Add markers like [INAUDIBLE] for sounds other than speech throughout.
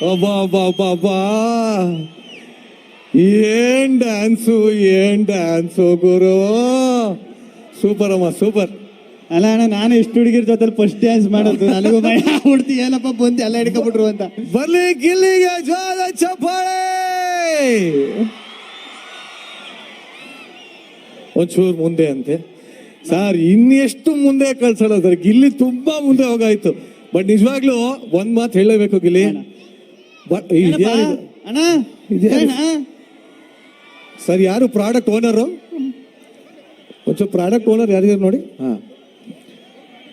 ಅಬ್ಬಾ ಏನ್ ಡ್ಯಾನ್ಸು ಏನ್ ಡ್ಯಾನ್ಸು ಗುರು? ಸೂಪರ್ ಅಮ್ಮ ಸೂಪರ್ ಅಲ್ಲ ಅಣ್ಣ ನಾನು ಇಷ್ಟು ಹುಡುಗಿರ ಜೊತೆ ಫಸ್ಟ್ ಡ್ಯಾನ್ಸ್ ಮಾಡೋದು ನನಗೂ ಭಯ ಆಗ್ಬಿಡ್ತು. ಏನಪ್ಪ ಬಂದು ಎಲ್ಲ ಹಿಡ್ಕೊಬಿಟ್ರು ಅಂತ. ಬರ್ಲಿ ಗಿಲ್ಲಿಗೆ ಜೋರ ಚಪ್ಪಾಳೆ. ಒಂಚೂರು ಮುಂದೆ ಅಂತೆ. ಸರ್ ಇನ್ನೆಷ್ಟು ಮುಂದೆ ಕಳ್ಸೋಣ ಸರ್. ಗಿಲ್ಲಿ ತುಂಬಾ ಮುಂದೆ ಹೋಗಾಯ್ತು. ಬಟ್ ನಿಜವಾಗ್ಲೂ ಒಂದ್ ಮಾತು ಹೇಳಬೇಕು ಗಿಲ್ಲಿ. ಏನಪ್ಪ? ಅಣ್ಣ? ಸರ್ ಯಾರು ಪ್ರಾಡಕ್ಟ್ ಓನರು ಒಂಚೂರು ಪ್ರಾಡಕ್ಟ್ ಓನರ್ ಯಾರಿದ್ದಾರೆ ನೋಡಿ? ಹಾ.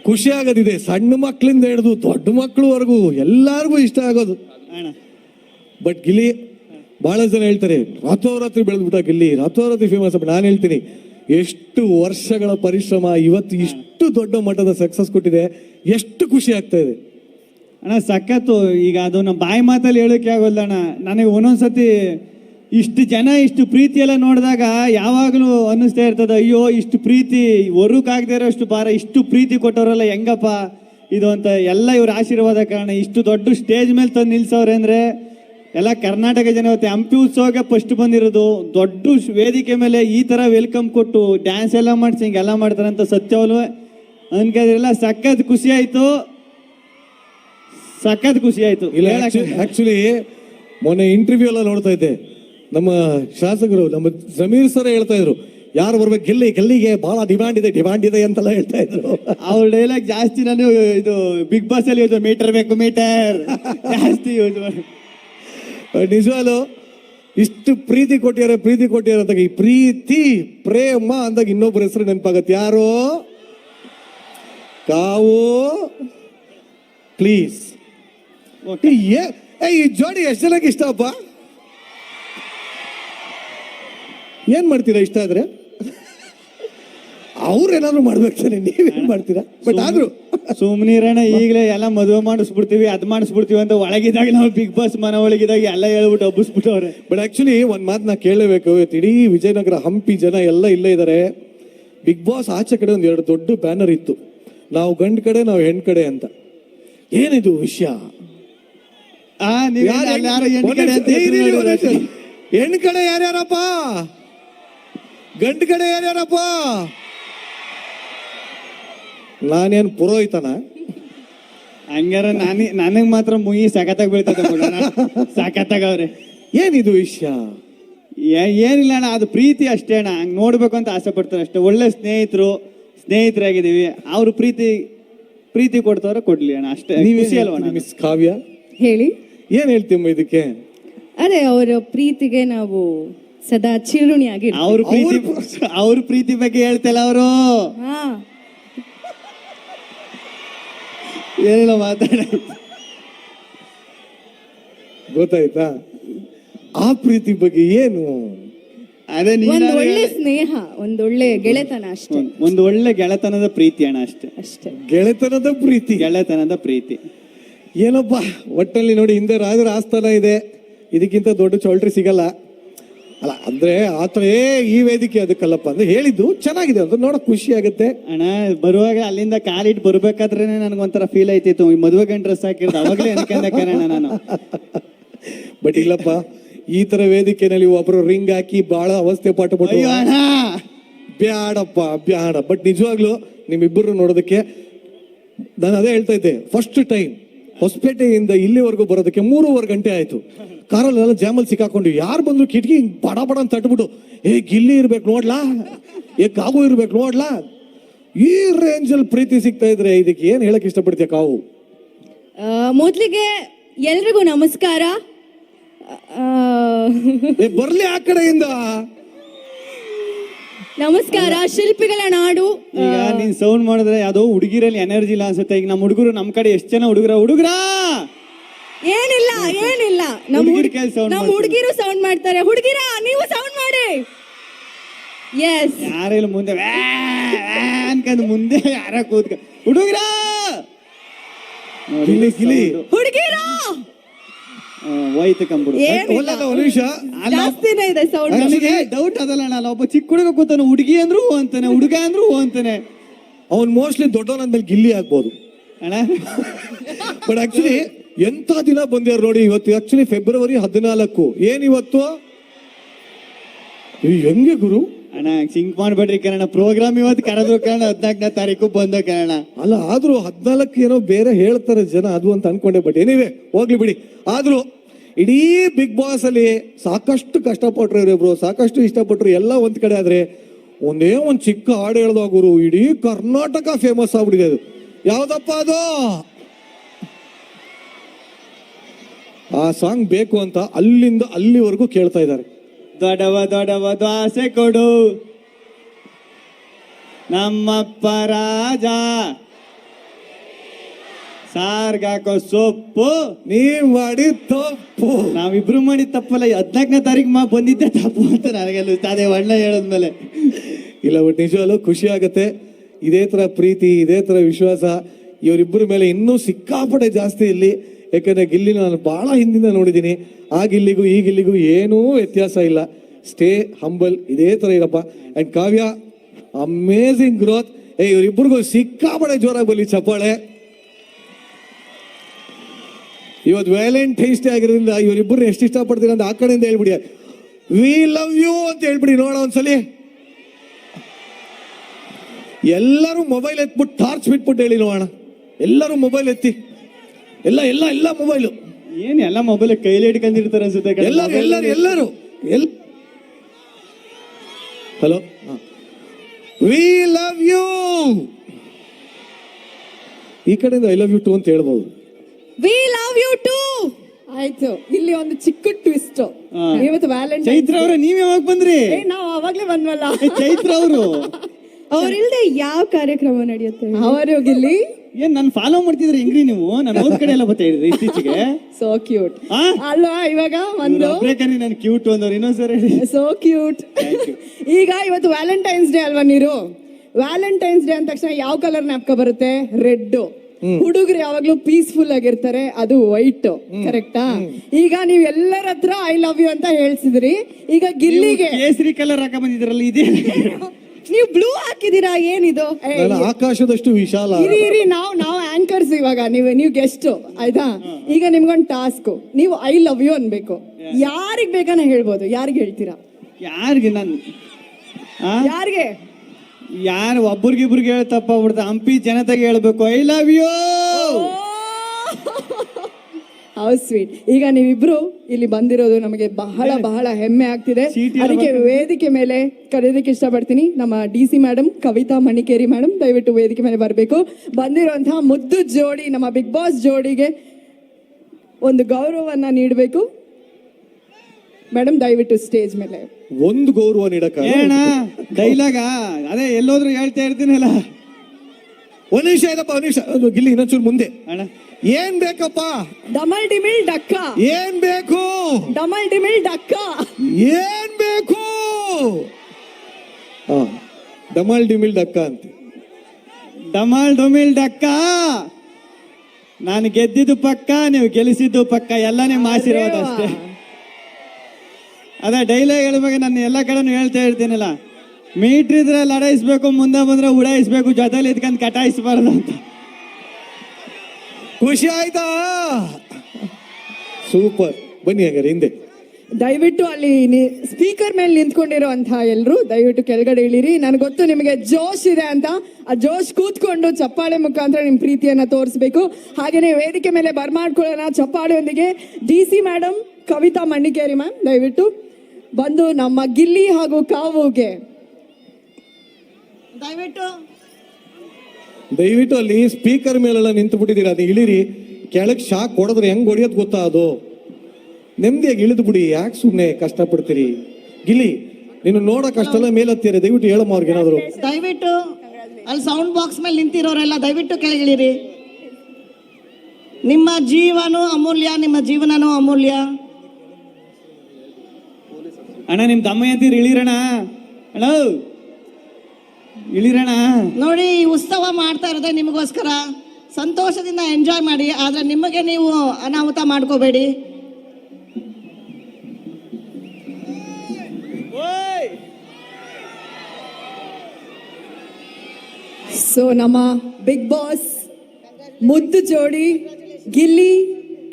ಖುಷಿ ಆಗೋದಿದೆ. ಸಣ್ಣ ಮಕ್ಕಳಿಂದ ಹಿಡಿದು ದೊಡ್ಡ ಮಕ್ಕಳವರೆಗೂ ಎಲ್ಲರಿಗೂ ಇಷ್ಟ ಆಗೋದು. ಅಣ್ಣ. ಬಟ್ ಗಿಲ್ಲಿ ಬಹಳ ಜನ ಹೇಳ್ತಾರೆ ರಾತ್ರೋರಾತ್ರಿ ಬೆಳೆದ್ಬಿಟ್ಟ ಗಿಲ್ಲಿ ರಾತ್ರೋರಾತ್ರಿ ಫೇಮಸ್ ನಾನು ಹೇಳ್ತೀನಿ ಎಷ್ಟು ವರ್ಷಗಳ ಪರಿಶ್ರಮ ಇವತ್ತು ಇಷ್ಟು ದೊಡ್ಡ ಮಟ್ಟದ ಸಕ್ಸಸ್ ಕೊಟ್ಟಿದೆ ಎಷ್ಟು ಖುಷಿ ಆಗ್ತಾ ಇದೆ. ಅಣ್ಣ, ಸಖತ್ತು. ಈಗ ಅದು ನಮ್ಮ ಬಾಯಿ ಮಾತಲ್ಲಿ ಹೇಳೋಕೆ ಆಗೋಲ್ಲ ಅಣ್ಣ. ನನಗೆ ಒಂದೊಂದ್ಸತಿ ಇಷ್ಟು ಜನ ಇಷ್ಟು ಪ್ರೀತಿ ಎಲ್ಲ ನೋಡಿದಾಗ ಯಾವಾಗಲೂ ಅನ್ನಿಸ್ತಾ ಇರ್ತದೆ, ಅಯ್ಯೋ, ಇಷ್ಟು ಪ್ರೀತಿ ವರ್ಕಾಗ್ದೆ ಇರೋ ಅಷ್ಟು ಭಾರ, ಇಷ್ಟು ಪ್ರೀತಿ ಕೊಟ್ಟವರೆಲ್ಲ ಹೆಂಗಪ್ಪ ಇದು ಅಂತ. ಎಲ್ಲ ಇವ್ರ ಆಶೀರ್ವಾದ ಕಾರಣ ಇಷ್ಟು ದೊಡ್ಡ ಸ್ಟೇಜ್ ಮೇಲೆ ತಂದು ನಿಲ್ಸವ್ರೆ ಅಂದರೆ ಎಲ್ಲ ಕರ್ನಾಟಕ ಜನ ಇವತ್ತು ಹಂಪಿ ಉತ್ಸವಕ್ಕೆ ಫಸ್ಟ್ ಬಂದಿರೋದು. ದೊಡ್ಡ ವೇದಿಕೆ ಮೇಲೆ ಈ ಥರ ವೆಲ್ಕಮ್ ಕೊಟ್ಟು ಡ್ಯಾನ್ಸ್ ಎಲ್ಲ ಮಾಡಿಸಿ, ಹಿಂಗೆಲ್ಲ ಮಾಡ್ತಾರೆ ಅಂತ ಸತ್ಯವಲ್ವೇ ಅನ್ಕೋದ್ರೆಲ್ಲ ಸಖತ್ ಖುಷಿ ಆಯ್ತು. ಸಖತ್ ಖುಷಿ ಆಯ್ತು. ಇಲ್ಲ ಆಕ್ಚುಲಿ ಮೊನ್ನೆ ಇಂಟರ್ವ್ಯೂ ಎಲ್ಲ ನೋಡ್ತಾ ಇದ್ದೆ. ನಮ್ಮ ಶಾಸಕರು ನಮ್ಮ ಜಮೀರ್ ಸರ್ ಹೇಳ್ತಾ ಇದ್ರು ಯಾರು ಬರ್ಬೇಕು? ಗೆಲ್ಲಿ ಗೆಲ್ಲಿಗೆ ಬಹಳ ಡಿಮ್ಯಾಂಡ್ ಇದೆ ಡಿಮ್ಯಾಂಡ್ ಇದೆ ಅಂತೆಲ್ಲ ಹೇಳ್ತಾ ಇದ್ರು. ಅವ್ರ ಡೈಲಾಗ್ ಜಾಸ್ತಿ ನಾನು ಇದು ಬಿಗ್ ಬಾಸ್ ಅಲ್ಲಿ ಯೂಸ್ ಮೀಟರ್ ಬೇಕು ಮೀಟರ್ ಜಾಸ್ತಿ ಯೂಸ್ ಮಾಡಿ. ನಿಜವಾಗ್ಲು ಇಷ್ಟು ಪ್ರೀತಿ ಕೊಟ್ಟಿದ್ದಾರೆ ಪ್ರೀತಿ ಕೊಟ್ಟಿದ್ದಾರೆ ಅಂತ ಈ ಪ್ರೀತಿ ಪ್ರೇಮ ಅಂದಾಗ ಇನ್ನೊಬ್ಬರ ಹೆಸರು ನೆನಪಾಗತ್ತೆ. ಯಾರು? ಕಾವು? ಪ್ಲೀಸ್ ಈ ಜೋಡಿ ಎಷ್ಟು ಜನಕ್ಕೆ ಇಷ್ಟಪ್ಪ ಏನ್ ಮಾಡ್ತೀರಾ ಇಷ್ಟ ಆದ್ರೆ? ಅವ್ರೇನಾದ್ರು ಮಾಡ್ಬೇಕು ತಾನೆ ನೀವೇನ್ ಮಾಡ್ತೀರಾ? ಬಟ್ ಆದ್ರೂ ಸುಮ್ನಿರಣ ಈಗಲೇ ಎಲ್ಲ ಮದುವೆ ಮಾಡಿಸ್ಬಿಡ್ತೀವಿ ಅದ್ ಮಾಡಿಸ್ಬಿಡ್ತೀವಿ ಅಂತ ಒಳಗಿದಾಗ ನಾವು ಬಿಗ್ ಬಾಸ್ ಮನೆ ಒಳಗಿದಾಗ ಎಲ್ಲ ಹೇಳ್ಬಿಟ್ಟು ಹಬ್ಬಿಸ್ಬಿಟ್ಟವ್ರೆ. ಬಟ್ ಆಕ್ಚುಲಿ ಒಂದ್ ಮಾತು ನಾ ಕೇಳಬೇಕು ಇಡೀ ವಿಜಯನಗರ ಹಂಪಿ ಜನ ಎಲ್ಲ ಇಲ್ಲೇ ಇದ್ದಾರೆ ಬಿಗ್ ಬಾಸ್ ಆಚೆ ಕಡೆ ಒಂದ್ ಎರಡು ದೊಡ್ಡ ಬ್ಯಾನರ್ ಇತ್ತು. ನಾವು ಗಂಡ್ ಕಡೆ ನಾವು ಹೆಣ್ ಕಡೆ ಅಂತ. ಏನಿದು ವಿಷಯ ಆ ನೀವ್ ಯಾರ್ ಅಲ್ಲಿ ಯಾರೋ ಹೆಣ್- ಕಡೆ ಯಾರ್ಯಾರಪ್ಪ? ಗಂಡ್ ಕಡೆ ಯಾರ್ಯಾರಪ್ಪ? ನಾನೇನ್ ಪುರೋಹಿತನ? ಹಂಗಾರ ನಾನಿ ನನಗ್ ಮಾತ್ರ ಮುಯಿ ಸಖತ್ತಾಗಿ ಬೀಳ್ತದೆ ಬಿಡೋಣ ಸಖತ್ತಾಗವ್ರೆ ಏನಿದು ವಿಷಯ? ಏ- ಏನಿಲ್ಲ ಅಣ್ಣ ಅದು ಪ್ರೀತಿ ಅಷ್ಟೇ ಅಣ್ಣ. ಹಂಗ್ ನೋಡ್ಬೇಕು ಅಂತ ಆಸೆ ಪಡ್ತಾರೆ ಅಷ್ಟೇ. ಒಳ್ಳೆ ಸ್ನೇಹಿತರು ಸ್ನೇಹಿತರಾಗಿದ್ದೀವಿ. ಅವ್ರ ಪ್ರೀತಿ ಪ್ರೀತಿ ಕೊಡ್ತವ್ರೆ ಕೊಡ್ಲಿ ಅಣ್ಣ. ಅಷ್ಟೇ. ಖುಷಿ ಅಲ್ವಾ? ಮಿಸ್ ಕಾವ್ಯ? ಹೇಳಿ. ಏನ್ ಹೇಳ್ತೀಮ್ಮ ಇದಕ್ಕೆ? ಅದೇ ಅವರ ಪ್ರೀತಿಗೆ ನಾವು ಸದಾ ಚಿರುಣಿಯಾಗಿ ಅವ್ರ ಪ್ರೀತಿ ಅವ್ರ ಪ್ರೀತಿ ಬಗ್ಗೆ ಹೇಳ್ತಲ್ಲ ಅವರು? ಹಾ. ಮಾತಾಡ. ಗೊತ್ತಾಯ್ತಾ? ಆ ಪ್ರೀತಿ ಬಗ್ಗೆ ಏನು? ಅದೇ ನೀನ್ ಒಂದ್ ಒಳ್ಳೆ ಸ್ನೇಹ ಒಂದೊಳ್ಳೆ ಗೆಳೆತನ ಅಷ್ಟೇ. ಒಂದ್- ಒಂದು ಒಳ್ಳೆ ಗೆಳೆತನದ ಪ್ರೀತಿ ಅಣ್ಣ ಅಷ್ಟೇ. ಅಷ್ಟೇ. ಗೆಳೆತನದ ಪ್ರೀತಿ. ಗೆಳೆತನದ ಪ್ರೀತಿ. ಏನಪ್ಪ ಒಟ್ಟಲ್ಲಿ ನೋಡಿ ಹಿಂದೆ ರಾಜರ ಆಸ್ಥಾನ ಇದೆ. ಇದಕ್ಕಿಂತ ದೊಡ್ಡ ಚೌಲ್ಟ್ರಿ ಸಿಗಲ್ಲ. ಅಲ್ಲ ಅಂದ್ರೆ ಆತರ ಏ ಈ ವೇದಿಕೆ ಅದಕ್ಕಲ್ಲಪ್ಪ ಅಂದ್ರೆ ಹೇಳಿದ್ದು ಚೆನ್ನಾಗಿದೆ ಅಂತ ನೋಡಕ್ ಖುಷಿ ಆಗುತ್ತೆ. ಅಣ್ಣ ಬರುವಾಗ ಅಲ್ಲಿಂದ ಕಾಲಿಟ್ಟು ಬರ್ಬೇಕಾದ್ರೆ ನನಗೊಂಥರ ಫೀಲ್ ಆಯ್ತಿತ್ತು. ಈ ಮದುವೆ ಗಂಡ ಡ್ರೆಸ್ ಹಾಕಿರೋದು ಅವಾಗಲೇ ಅನ್ಕೊಂಡೆ ಕಣ ನಾನು. ಬಟ್ ಇಲ್ಲಪ್ಪ ಈ ತರ ವೇದಿಕೆನಲ್ಲಿ ಒಬ್ರು ರಿಂಗ್ ಹಾಕಿ ಬಹಳ ಅವಸ್ಥೆ ಪಾಠ ಪಟ್ಟು. ಅಯ್ಯೋ ಅಣ್ಣ! ಬ್ಯಾಡಪ್ಪ ಬ್ಯಾಡ. ಬಟ್ ನಿಜವಾಗ್ಲು ನಿಮ್ಮಿಬ್ಬರು ನೋಡೋದಕ್ಕೆ ನಾನು ಅದೇ ಹೇಳ್ತಾ ಇದ್ದೆ. ಫಸ್ಟ್ ಟೈಮ್ ಹೊಸಪೇಟೆಯಿಂದ ಇಲ್ಲಿವರೆಗೂ ಬರೋದಕ್ಕೆ ಮೂರುವರೆ ಗಂಟೆ ಆಯ್ತು. ಕಾರಲ್ಲೆಲ್ಲ ಜಾಮಲ್ ಸಿಕ್ಕಾಕೊಂಡು ಯಾರು ಬಂದ್ರು ಕಿಟಕಿ ಹಿಂಗೆ ಬಡ ಬಡ ಅಂತ ತಟ್ಬಿಟ್ಟು ಏ ಗಿಲ್ಲಿ ಇರ್ಬೇಕು ನೋಡ್ಲಾ? ಏ ಕಾವು ಇರ್ಬೇಕು ನೋಡ್ಲಾ? ಈ ರೇಂಜಲ್ಲಿ ಪ್ರೀತಿ ಸಿಗ್ತಾ ಇದ್ರೆ ಇದಕ್ಕೆ ಏನು ಹೇಳಕ್ ಇಷ್ಟಪಡ್ತೀಯ ಕಾವು? ಮೊದಲಿಗೆ ಎಲ್ರಿಗೂ ನಮಸ್ಕಾರ. ಬರ್ಲಿ ಆ ಕಡೆಯಿಂದ. ನಮಸ್ಕಾರ ಶಿಲ್ಪಿಗಳ ನಾಡು. ಈಗ ನೀನ್ ಸೌಂಡ್ ಮಾಡಿದ್ರೆ ಯಾವ್ದೋ ಹುಡುಗಿರಲ್ಲಿ ಎನರ್ಜಿ ಇಲ್ಲ ಅನ್ಸುತ್ತೆ ಈಗ ನಮ್ಮ ಹುಡುಗರು ನಮ್ ಕಡೆ ಎಷ್ಟು ಜನ ಹುಡುಗರ? ಹುಡುಗರ! ಏನಿಲ್ಲ ಏನಿಲ್ಲ. ನಮ್ಮ ಹುಡ್ಗಿರ್ ಹುಡುಗಿ ಕೈಲ್ sound ನಮ್ಮ ಮಾಡ್ತಾರೆ. ಹುಡುಗಿರು ಸೌಂಡ್ ಮಾಡ್ತಾರೆ. ಹುಡುಗಿರ ನೀವು ಸೌಂಡ್ ಮಾಡಿ. ಎಸ್ ಯಾರಿಲ್ಲ ಮುಂದೆ. ವ್ಯಾ, ವ್ಯಾ ಅನ್ಕೊಂಡು ಮುಂದೆ ಯಾರ ಕೂತ್ಕ ಹುಡುಗರ! ಗಿಲಿ ಗಿಲಿ. ಹುಡುಗಿರ! ಹೋಯ್ತು ಕಂಬಿಡು ಜಾಸ್ತಿನೇ ಇದೆ ಸೌಂಡ್ ನನಗೆ ಡೌಟ್ ಅದಲ್ಲ ನಾನು ಒಬ್ಬ ಚಿಕ್ಕ ಹುಡುಗ ಕೂತಾನೆ ಹುಡುಗಿ ಅಂದ್ರು ಹೂ ಅಂತಾನೆ ಹುಡುಗ ಅಂದ್ರು ಹೂ ಅಂತಾನೆ. ಅವ್ನ್ ಮೋಸ್ಟ್ಲಿ ದೊಡ್ಡವನಂದ್ಮೇಲೆ ಗಿಲ್ಲಿ ಆಗ್ಬೋದು. ಅಣ್ಣ ಬಟ್ ಆಕ್ಚುಲಿ ಎಂತ ದಿನ ಬಂದ್ಯಾರ ನೋಡಿ ಇವತ್ತು ಆಕ್ಚುಲಿ ಫೆಬ್ರವರಿ ಹದಿನಾಲ್ಕು. ಏನಿವತ್ತು ಇವತ್ತು? ಹೆಂಗೆ ಗುರು? ಅಣ್ಣ ಸಿಂಕ್ ಮಾಡ್ಬೇಡ್ರಿ ಕಣ ಪ್ರೋಗ್ರಾಮ್ ಇವತ್ತು ಕರೆದ್ರು ಕಣ ಹದಿನಾಲ್ಕನೇ ತಾರೀಕು ಬಂದ ಕಣ ಅಲ್ಲ, ಆದ್ರೂ ಹದಿನಾಲ್ಕು ಏನೋ ಬೇರೆ ಹೇಳ್ತಾರೆ ಜನ ಅದು ಅಂತ ಅನ್ಕೊಂಡೆ ಬಟ್ ಏನಿವೆ ಹೋಗ್ಲಿ ಬಿಡಿ. ಆದ್ರೂ ಇಡೀ ಬಿಗ್ ಬಾಸ್ ಅಲ್ಲಿ ಸಾಕಷ್ಟು ಕಷ್ಟಪಟ್ರು ಇವರಿಬ್ರು ಸಾಕಷ್ಟು ಇಷ್ಟಪಟ್ರು ಎಲ್ಲ ಒಂದ್ ಕಡೆ ಆದ್ರೆ ಒಂದೇ ಒಂದ್ ಚಿಕ್ಕ ಹಾಡು ಹೇಳ್ದ ಗುರು, ಇಡೀ ಕರ್ನಾಟಕ ಫೇಮಸ್ ಆಗ್ಬಿಟ್ಟಿದೆ ಅದು. ಯಾವ್ದಪ್ಪ ಅದು? ಆ ಸಾಂಗ್ ಬೇಕು ಅಂತ ಅಲ್ಲಿಂದ ಅಲ್ಲಿವರೆಗೂ ಕೇಳ್ತಾ ಇದ್ದಾರೆ. ದೊಡವ ದೊಡವ ದ್ವಾಸೆ ಕೊಡು. ನಮ್ಮಪ್ಪ ರಾಜ. ಸಾರ್ಗಾಕೋ ಸೊಪ್ಪು. ನೀವ್ ಮಾಡಿ ತಪ್ಪು. ನಾವಿಬ್ರು ಮಾಡಿ ತಪ್ಪಲ್ಲ ಹದಿನಾಲ್ಕನೇ ತಾರೀಕು ಮಾ ಬಂದಿದ್ದೆ ತಪ್ಪು ಅಂತ ನನಗೆಲ್ಲ ಅದೇ ಒಳ್ಳ ಹೇಳದ್ಮೇಲೆ. ಇಲ್ಲ ಒಟ್ಟು ನಿಜವಲ್ಲೂ ಖುಷಿ ಆಗತ್ತೆ. ಇದೇ ತರ ಪ್ರೀತಿ ಇದೇ ತರ ವಿಶ್ವಾಸ. ಇವರಿಬ್ಬರ ಮೇಲೆ ಇನ್ನೂ ಸಿಕ್ಕಾಪಟ್ಟೆ ಜಾಸ್ತಿ ಇಲ್ಲಿ. ಯಾಕಂದ್ರೆ ಗಿಲ್ಲಿ ನಾನು ಬಹಳ ಹಿಂದಿಂದ ನೋಡಿದ್ದೀನಿ. ಆ ಗಿಲ್ಲಿಗೂ ಈ ಗಿಲ್ಲಿಗೂ ಏನೂ ವ್ಯತ್ಯಾಸ ಇಲ್ಲ. ಸ್ಟೇ ಹಂಬಲ್ ಇದೇ ತರ ಇರಪ್ಪ. ಅಂಡ್ ಕಾವ್ಯ ಅಮೇಝಿಂಗ್ ಗ್ರೋತ್ ಏ ಇವರಿಬ್ಬರಿಗೂ ಸಿಕ್ಕಾಬಡೆ ಜೋರಾಗಿ ಬರಲಿ ಚಪ್ಪಾಳೆ. ಇವತ್ತು ವ್ಯಾಲೆಂಟೈನ್ಸ್ ಡೇ ಆಗಿರೋದ್ರಿಂದ ಇವರಿಬ್ಬರು ಎಷ್ಟು ಇಷ್ಟಪಡ್ತೀರ ಅಂತ ಆ ಕಡೆಯಿಂದ ಹೇಳ್ಬಿಡಿ. ವಿ ಲವ್ ಯು ಅಂತ ಹೇಳ್ಬಿಡಿ ನೋಡ ಒಂದ್ಸಲಿ. ಎಲ್ಲರೂ ಮೊಬೈಲ್ ಎತ್ಬಿಟ್ಟು ಟಾರ್ಚ್ ಬಿಟ್ಬಿಟ್ಟು ಹೇಳಿ ನೋಡೋಣ. ಎಲ್ಲರೂ ಮೊಬೈಲ್ ಎತ್ತಿ. ಎಲ್ಲ ಎಲ್ಲ ಎಲ್ಲ ಮೊಬೈಲು ಏನ್ ಎಲ್ಲ ಮೊಬೈಲ್ ಕೈಲಿ ಹಿಡ್ಕೊಂಡಿರ್ತಾರೆ ಅನ್ಸುತ್ತೆ ಕಣೆ. ಎಲ್ಲರೂ ಎಲ್ಲರೂ ಎಲ್ಲರೂ. ಎಲ್ ಹಲೋ ವಿ ಲವ್ ಯು ಈ ಕಡೆಯಿಂದ ಐ ಲವ್ ಯು ಟು ಅಂತ ಹೇಳ್ಬೋದು. ವಿ ಲವ್ ಯು ಟು ಆಯ್ತು ಇಲ್ಲಿ ಒಂದು ಚಿಕ್ಕ ಟ್ವಿಸ್ಟ್ ಹಾ. ಇವತ್ತು ವ್ಯಾಲೆಂಟೈನ್ ಚೈತ್ರ ಅವ್ರೆ ನೀವ್ ಯಾವಾಗ ಬಂದ್ರಿ? ನಾವು ಅವಾಗ್ಲೇ ಬಂದ್ವಲ್ಲ. ಏ, ಚೈತ್ರ ಅವರು. [LAUGHS] ಅವ್ರಿಲ್ದೆ ಯಾವ ಕಾರ್ಯಕ್ರಮ ನಡೆಯುತ್ತೆ? ಅವರು ಗಿಲ್ಲಿ ಏನ್ ನಾನು ಫಾಲೋ ಮಾಡ್ತಿದ್ರೆ ಹೆಂಗ್ರಿ ನೀವು? ನಾನು ಓದ್ ಕಡೆ ಎಲ್ಲ ಬರ್ತಾ ಇದ್ರಿ ಇತ್ತೀಚೆಗೆ. ಸೋ ಕ್ಯೂಟ್ ಆ? ಅಲ್ವಾ ಇವಾಗ ಒಂದು? ಒಬ್ರೇ ಕರಿ ನಾನು ಕ್ಯೂಟ್ ಅಂದವ್ರು ಇನ್ನೊಂದ್ಸರಿ ಹೇಳಿ. ಸೋ ಕ್ಯೂಟ್ ಈಗ ಇವತ್ತು ವ್ಯಾಲೆಂಟೈನ್ಸ್ ಡೇ ಅಲ್ವಾ ನೀರು? ವ್ಯಾಲೆಂಟೈನ್ಸ್ ಡೇ ಅಂದ ತಕ್ಷಣ ಯಾವ ಕಲರ್ ನ್ಯಾಪ್ಕ ಬರುತ್ತೆ? ರೆಡ್ ಹುಡುಗರು ಯಾವಾಗ್ಲೂ ಪೀಸ್ಫುಲ್ ಆಗಿರ್ತಾರೆ ಅದು ವೈಟ್ ಕರೆಕ್ಟಾ ಈಗ ನೀವ್ ಎಲ್ಲರ ಹತ್ರ ಐ ಲವ್ ಯು ಅಂತ ಹೇಳ್ಸಿದ್ರಿ. ಈಗ ಗಿಲ್ಲಿಗೆ. ಕೇಸರಿ ಕಲರ್ ಹಾಕ ಬಂದಿದ್ರಲ್ಲ ಇದೇ. [LAUGHS] ನೀವು ಬ್ಲೂ ಹಾಕಿದೀರಾ ಏನಿದು? ಏ, ನಾನು ಆಕಾಶದಷ್ಟು ವಿಶಾಲ ಇರಿ ಇರಿ ನಾವು ನಾವು ಆಂಕರ್ಸ್ ಇವಾಗ ನೀವು ನೀವು ಗೆಸ್ಟ್ ಆಯ್ತಾ? ಈಗ ನಿಮ್ಗೊಂದು ಟಾಸ್ಕ್ ನೀವು ಐ ಲವ್ ಯು ಅನ್ಬೇಕು. ಯಾರಿಗ್ ಬೇಕಾನ ಹೇಳ್ಬೋದು? ಯಾರಿಗೆ ಹೇಳ್ತೀರಾ? ಯಾರಿಗೆ ನಾನು? ಆ? ಯಾರಿಗೆ? ಯಾರು ಒಬ್ರಿಗಿಬ್ರಿಗೆ ಹೇಳ್ತಪ್ಪ ತಪ್ಪಾಗ್ಬಿಡ್ತ ಹಂಪಿ ಜನತೆಗೆ ಹೇಳ್ಬೇಕು. I love you how sweet ಈಗ ನೀವಿಬ್ರು ಇಲ್ಲಿ ಬಂದಿರೋದು ನಮಗೆ ಬಹಳ ಬಹಳ ಹೆಮ್ಮೆ ಆಗ್ತಿದೆ. ಅದಕ್ಕೆ ವೇದಿಕೆ ಮೇಲೆ ಕರೆಯೋದಕ್ಕೆ ಇಷ್ಟಪಡ್ತೀನಿ. ನಮ್ಮ D C madam Kavitha Manikeri madam ದಯವಿಟ್ಟು ವೇದಿಕೆ ಮೇಲೆ ಬರಬೇಕು. ಬಂದಿರುವಂತಹ ಮುದ್ದು ಜೋಡಿ ನಮ್ಮ ಬಿಗ್ ಬಾಸ್ ಜೋಡಿಗೆ ಒಂದು ಗೌರವವನ್ನ ನೀಡಬೇಕು. ಮೇಡಮ್ ದಯವಿಟ್ಟು ಸ್ಟೇಜ್ ಮೇಲೆ. ಒಂದು ಗೌರವ ನೀಡಕ ಏನ? ಡೈಲಾಗ? ಅದೇ ಎಲ್ಲೋದ್ರು ಹೇಳ್ತಾ ಇರ್ತೀನಲ್ಲ. ಒಂದ್ ನಿಮಿಷ ಇದಪ್ಪ ಒಂದ್ ನಿಮಿಷ. ಅದು ಗಿಲ್ಲಿ ಇನ್ನೊಂಚೂರು ಮುಂದೆ. ಅಣ್ಣ. ಏನ್ ಬೇಕಪ್ಪ? ಡಮಲ್ ಡಿಮಿಲ್ ಡಕ್ಕ. ಏನ್ ಬೇಕು? ಡಮಲ್ ಡಿಮಿಲ್ ಡಕ್ಕ. ಏನ್ ಬೇಕು? ಹಾ ಡಮಲ್ ಡಿಮಿಲ್ ಡಕ್ಕ ಅಂತ. ಡಮಾಲ್ ಡೊಮಿಲ್ ಡಕ್ಕ? ನಾನು ಗೆದ್ದಿದ್ದು ಪಕ್ಕ ನೀವು ಗೆಲ್ಲಿಸಿದ್ದು ಪಕ್ಕ ಎಲ್ಲ ನಿಮ್ಮ ಆಶೀರ್ವಾದ ಅಷ್ಟೇ. ಅದೇ ಡೈಲಾಗ್ ಹೇಳುವಾಗ ನಾನು ಎಲ್ಲ ಕಡೆನೂ ಹೇಳ್ತಾ ಇರ್ತೀನಲ್ಲ. ಮೀಟ್ರ್ ಇದ್ರೆ ಲಡಾಯಿಸ್ಬೇಕು ಮುಂದೆ ಬಂದ್ರೆ ಉಡಾಯಿಸ್ಬೇಕು ಜೊತೆಲಿ ಇದ್ಕೊಂಡು ಕಟಾಯಿಸ್ಬಾರ್ದು ಅಂತ. ಖುಷಿ ಆಯ್ತಾ? ಸೂಪರ್ ಬನ್ನಿ ಹಾಗಾದ್ರೆ ಹಿಂದೆ. ದಯವಿಟ್ಟು ಅಲ್ಲಿ ಸ್ಪೀಕರ್ ಮೇಲೆ ನಿಂತ್ಕೊಂಡಿರುವಂತಹ ಎಲ್ಲರೂ ದಯವಿಟ್ಟು ಕೆಳಗಡೆ ಇಳಿರಿ. ನನಗೆ ಗೊತ್ತು ನಿಮಗೆ ಜೋಶ್ ಇದೆ ಅಂತ. ಆ ಜೋಶ್ ಕೂತ್ಕೊಂಡು ಚಪ್ಪಾಳೆ ಮುಖಾಂತರ ನಿಮ್ಮ ಪ್ರೀತಿಯನ್ನ ತೋರಿಸ್ಬೇಕು. ಹಾಗೇನೆ ವೇದಿಕೆ ಮೇಲೆ ಬರ್ಮಾಡ್ಕೊಳ್ಳೋಣ ಚಪ್ಪಾಳೆಯೊಂದಿಗೆ. D C madam Kavitha Mannikeri ma'am ದಯವಿಟ್ಟು ಬಂದು ನಮ್ಮ ಗಿಲ್ಲಿ ಹಾಗೂ ಕಾವುಗೆ ದಯವಿಟ್ಟು. ದಯವಿಟ್ಟು ಅಲ್ಲಿ ಸ್ಪೀಕರ್ ಮೇಲೆಲ್ಲ ನಿಂತು ಬಿಟ್ಟಿದ್ದೀರಾ ಅದು ಇಳಿರಿ. ಕೆಳಗ್ ಶಾಕ್ ಹೊಡೆದ್ರೆ ಹೆಂಗ್ ಹೊಡಿಯೋದ್ ಗೊತ್ತಾ ಅದು? ನೆಮ್ಮದಿಯಾಗಿ ಇಳಿದು ಬಿಡಿ ಯಾಕೆ ಸುಮ್ಮನೆ ಕಷ್ಟಪಡ್ತೀರಿ? ಗಿಲಿ ನೀನು ನೋಡಕ್ ಅಷ್ಟೆಲ್ಲ ಮೇಲತ್ತೀರಿ. ದಯವಿಟ್ಟು ಹೇಳಮ್ಮ ಅವ್ರಿಗೆ ಏನಾದ್ರು. ದಯವಿಟ್ಟು ಅಲ್ಲಿ ಸೌಂಡ್ ಬಾಕ್ಸ್ ಮೇಲೆ ನಿಂತಿರೋರೆಲ್ಲ ದಯವಿಟ್ಟು ಕೆಳಗಿಳಿರಿ ನಿಮ್ಮ ಜೀವನೂ ಅಮೂಲ್ಯ ನಿಮ್ಮ ಜೀವನನೂ ಅಮೂಲ್ಯ. ಅಣ್ಣ ನಿಮ್ ದಮ್ಮ ಅಂತೀರಿ ಇಳಿರಣ್ಣ. ಅಣ್ಣ ಇಳಿರಣ? ನೋಡಿ ಈ ಉತ್ಸವ ಮಾಡ್ತಾ ಇರೋದೇ ನಿಮಗೋಸ್ಕರ. ಸಂತೋಷದಿಂದ ಎಂಜಾಯ್ ಮಾಡಿ ಆದ್ರೆ ನಿಮಗೆ ನೀವು ಅನಾಹುತ ಮಾಡ್ಕೋಬೇಡಿ. ಸೊ ನಮ್ಮ ಬಿಗ್ ಬಾಸ್ ಮುದ್ದು ಜೋಡಿ ಗಿಲ್ಲಿ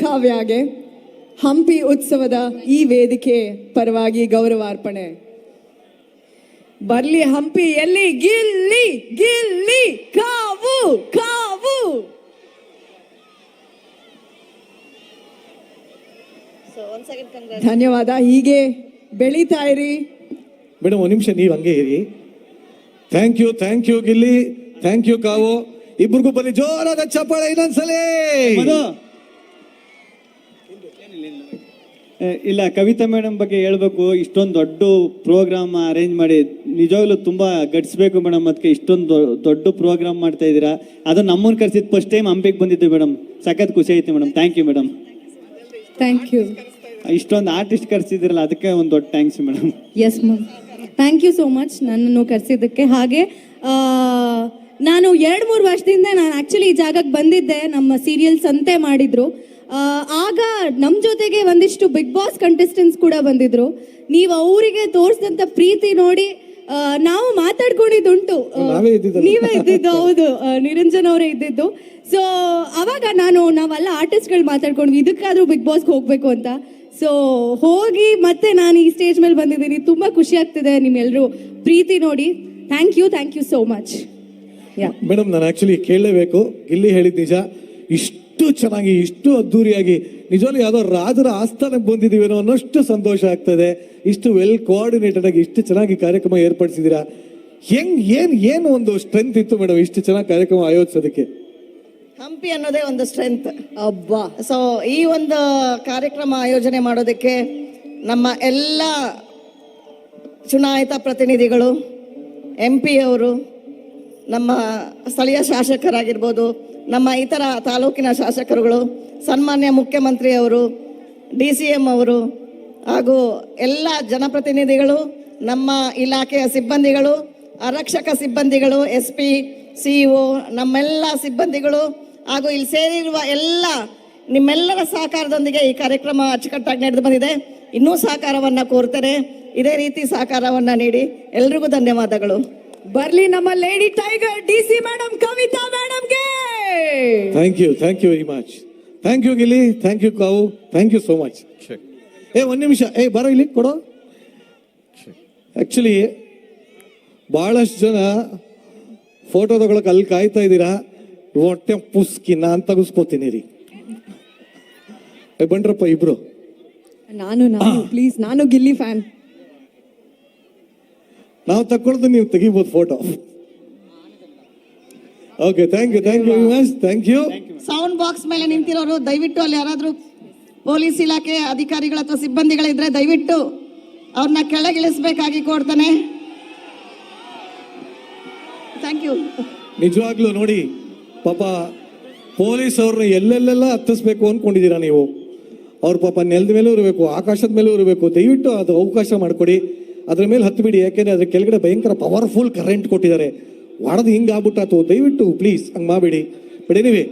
ಕಾವ್ಯಾಗೆ ಹಂಪಿ ಉತ್ಸವದ ಈ ವೇದಿಕೆ ಪರವಾಗಿ ಗೌರವಾರ್ಪಣೆ. ಬರ್ಲಿ ಹಂಪಿ ಎಲ್ಲಿ? ಗಿಲ್ಲಿ ಗಿಲ್ಲಿ ಕಾವು ಕಾವು. ಧನ್ಯವಾದ ಹೀಗೆ ಬೆಳೀತಾ ಇರಿ. ಮೇಡಮ್ ಒಂದು ನಿಮಿಷ ನೀವು ಹಂಗೆ ಇರಿ. Thank you thank you Gilli. Thank you Kavu. ಇಬ್ರಿಗೂ ಬರ್ಲಿ ಜೋರಾದ ಚಪ್ಪಾಳೆ ಇನ್ನೊಂದ್ಸಲಿ. ಇಲ್ಲ ಕವಿತಾ ಮೇಡಮ್ ಬಗ್ಗೆ ಹೇಳ್ಬೇಕು. ಇಷ್ಟೊಂದು ದೊಡ್ಡ ಪ್ರೋಗ್ರಾಮ್ ಅರೇಂಜ್ ಮಾಡಿ ನಿಜವಾಗ್ಲೂ ತುಂಬಾ ಗಡ್ಸ್ಬೇಕು ಮೇಡಮ್ ಅದಕ್ಕೆ ಇಷ್ಟೊಂದು ದೊಡ್ಡ ಪ್ರೋಗ್ರಾಮ್ ಮಾಡ್ತಾ ಇದೀರಾ ಅದು ನಮ್ಮನ್ನ ಕರೆಸಿದ ಫಸ್ಟ್ ಟೈಮ್ ಹಂಪಿಗೆ ಬಂದಿದ್ದು ಮೇಡಮ್. ಸಖತ್ ಖುಷಿ ಆಯ್ತು madam. Thank you madam. Thank you ಇಷ್ಟೊಂದು ಆರ್ಟಿಸ್ಟ್ ಕರ್ಸಿದಿರಲ್ಲ ಅದಕ್ಕೆ ಒಂದು ದೊಡ್ಡ thanks madam. Yes ma'am thank you so much ನನ್ನನ್ನು ಕರೆಸಿದ್ದಕ್ಕೆ. ಹಾಗೆ ನಾನು ಎರಡು ಮೂರು ವರ್ಷದಿಂದ ನಾನು ಆ್ಯಕ್ಚುಲಿ ಈ ಜಾಗಕ್ಕೆ ಬಂದಿದ್ದೆ. ನಮ್ಮ ಸೀರಿಯಲ್ ಸಂತೆ ಮಾಡಿದ್ರು. ಆಗ ನಮ್ಮ ಜೊತೆಗೆ ಒಂದಿಷ್ಟು ಬಿಗ್ ಬಾಸ್ ಕಂಟೆಸ್ಟೆಂಟ್ಸ್ ಕೂಡ ಬಂದಿದ್ರು. ನೀವು ಅವರಿಗೆ ತೋರಿಸಿದಂಥ ಪ್ರೀತಿ ನೋಡಿ ನಾವು ಮಾತಾಡ್ಕೊಂಡಿದ್ದುಂಟು. ನಾವೇ ಇದ್ದಿದ್ದು ಹೌದು. ನಿರಂಜನ್ ಅವರೇ ಇದ್ದಿದ್ದು. ಸೊ ಅವಾಗ ನಾನು ನಾವೆಲ್ಲ ಆರ್ಟಿಸ್ಟ್ಗಳು ಮಾತಾಡ್ಕೊಂಡ್ವಿ ಇದಕ್ಕಾದ್ರೂ ಬಿಗ್ ಬಾಸ್ಗೆ ಹೋಗ್ಬೇಕು ಅಂತ. ಸೊ ಹೋಗಿ ಮತ್ತೆ ನಾನು ಈ ಸ್ಟೇಜ್ ಮೇಲೆ ಬಂದಿದ್ದೀನಿ. ತುಂಬಾ ಖುಷಿ ಆಗ್ತಿದೆ ನಿಮ್ಮೆಲ್ಲರೂ ಪ್ರೀತಿ ನೋಡಿ. Thank you thank you so much yeah madam ನಾನು ಆಕ್ಚುಲಿ ಕೇಳಲೇಬೇಕು. ಇಲ್ಲಿ ಹೇಳಿದ ನಿಜ ಇಷ್ಟು ಚೆನ್ನಾಗಿ, ಇಷ್ಟು ಅದ್ದೂರಿಯಾಗಿ, ನಿಜವಾಗ್ಲೂ ಯಾವುದೋ ರಾಜರ ಆಸ್ಥಾನಕ್ಕೆ ಬಂದಿದ್ದೀವೇನೋ ಅನ್ನೋಷ್ಟು ಸಂತೋಷ ಆಗ್ತದೆ. ಇಷ್ಟು ವೆಲ್ ಕೋಆರ್ಡಿನೇಟೆಡ್ ಆಗಿ ಇಷ್ಟು ಚೆನ್ನಾಗಿ ಕಾರ್ಯಕ್ರಮ ಏರ್ಪಡಿಸಿದ್ದೀರಾ? ಹೆಂಗ್, ಏನ್, ಏನು ಒಂದು ಸ್ಟ್ರೆಂತ್ ಇತ್ತು ಮೇಡಮ್ ಇಷ್ಟು ಚೆನ್ನಾಗಿ ಕಾರ್ಯಕ್ರಮ ಆಯೋಜಿಸೋದಕ್ಕೆ? ಹಂಪಿ ಅನ್ನೋದೇ ಒಂದು ಸ್ಟ್ರೆಂತ್ ಅಬ್ಬಾ. ಸೊ ಈ ಒಂದು ಕಾರ್ಯಕ್ರಮ ಆಯೋಜನೆ ಮಾಡೋದಕ್ಕೆ ನಮ್ಮ ಎಲ್ಲ ಚುನಾಯಿತ ಪ್ರತಿನಿಧಿಗಳು ಎಂ ಪಿ ಅವರು, ನಮ್ಮ ಸ್ಥಳೀಯ ಶಾಸಕರಾಗಿರ್ಬೋದು ನಮ್ಮ ಇತರ ತಾಲೂಕಿನ ಶಾಸಕರುಗಳು, ಸನ್ಮಾನ್ಯ ಮುಖ್ಯಮಂತ್ರಿಯವರು, ಡಿ ಸಿ ಎಂ ಅವರು ಹಾಗೂ ಎಲ್ಲ ಜನಪ್ರತಿನಿಧಿಗಳು, ನಮ್ಮ ಇಲಾಖೆಯ ಸಿಬ್ಬಂದಿಗಳು, ಆರಕ್ಷಕ ಸಿಬ್ಬಂದಿಗಳು, ಎಸ್ ಪಿ ಸಿಇಒ ನಮ್ಮೆಲ್ಲ ಸಿಬ್ಬಂದಿಗಳು ಹಾಗೂ ಇಲ್ಲಿ ಸೇರಿರುವ ಎಲ್ಲ ನಿಮ್ಮೆಲ್ಲರ ಸಹಕಾರದೊಂದಿಗೆ ಈ ಕಾರ್ಯಕ್ರಮ ಅಚ್ಚುಕಟ್ಟಾಗಿ ನಡೆದು ಬಂದಿದೆ. ಇನ್ನೂ ಸಹಕಾರವನ್ನು ಕೋರ್ತೇನೆ. ಇದೇ ರೀತಿ ಸಹಕಾರವನ್ನು ನೀಡಿ. ಎಲ್ರಿಗೂ ಧನ್ಯವಾದಗಳು. ಬರ್ಲಿ ನಮ್ಮ lady tiger D C madam Kavitha ಮೇಡಮ್ಗೆ. Thank you thank you very much thank you Gilli thank you ಕಾವು ಥ್ಯಾಂಕ್ ಯು ಸೋ ಮಚ್ ಏ ಒಂದು ನಿಮಿಷ ಏ ಬರೋ ಇಲ್ಲಿ ಕೊಡೋ. ಆ್ಯಕ್ಚುಲಿ ಭಾಳಷ್ಟು ಜನ ಫೋಟೋ ತಗೊಳಕ್ ಅಲ್ಲಿ ಕಾಯ್ತಾ ಇದ್ದೀರಾ? ಹೊಟ್ಟೆ ಪುಸ್ಕಿ ಅಂತ ತಗಸ್ಕೋತೀನಿ ರೀ. ಏ ಬಂಡ್ರಪ್ಪ ಇಬ್ರು. ನಾನು ನಾನು ಪ್ಲೀಸ್ ನಾನು ಗಿಲ್ಲಿ ಫ್ಯಾನ್ ನಾವು ತಕ್ಕೊಳ್ದು ನೀವು ತೆಗಿಬೋದು photo okay thank you thank you much thank you sound box ಮೇಲೆ ನಿಂತಿರೋರು ದಯವಿಟ್ಟು ಅಲ್ಲಿ ಯಾರಾದ್ರೂ ಪೊಲೀಸ್ ಇಲಾಖೆ ಅಧಿಕಾರಿಗಳ ಅಥವಾ ಸಿಬ್ಬಂದಿಗಳಿದ್ರೆ ದಯವಿಟ್ಟು ಅವ್ರನ್ನ ಕೆಳಗಿಳಿಸ್ಬೇಕಾಗಿ ಕೋರ್ತಾನೆ ಥ್ಯಾಂಕ್ ಯು ನಿಜವಾಗ್ಲೂ ನೋಡಿ ಪಾಪ ಪೊಲೀಸ್ ಅವ್ರನ್ನ ಎಲ್ಲೆಲ್ಲೆಲ್ಲ ಹತ್ತಿಸ್ಬೇಕು ಅನ್ಕೊಂಡಿದ್ದೀರಾ ನೀವು? ಅವ್ರ ಪಾಪ ನೆಲದ ಮೇಲೂ ಇರಬೇಕು ಆಕಾಶದ ಮೇಲೂ ಇರಬೇಕು ದಯವಿಟ್ಟು ಅದು ಅವಕಾಶ ಮಾಡಿಕೊಡಿ. ಅದ್ರ ಮೇಲೆ ಹತ್ಬಿಡಿ, ಯಾಕೆಂದ್ರೆ ಅದ್ರ ಕೆಳಗಡೆ ಭಯಂಕರ ಪವರ್ಫುಲ್ ಕರೆಂಟ್ ಕೊಟ್ಟಿದ್ದಾರೆ. ಒಡೆದು ಹಿಂಗೆ ಆಗ್ಬಿಟ್ಟಾತು ದಯವಿಟ್ಟು ಪ್ಲೀಸ್ ಹಂಗೆ ಮಾಡಬೇಡಿ. But anyway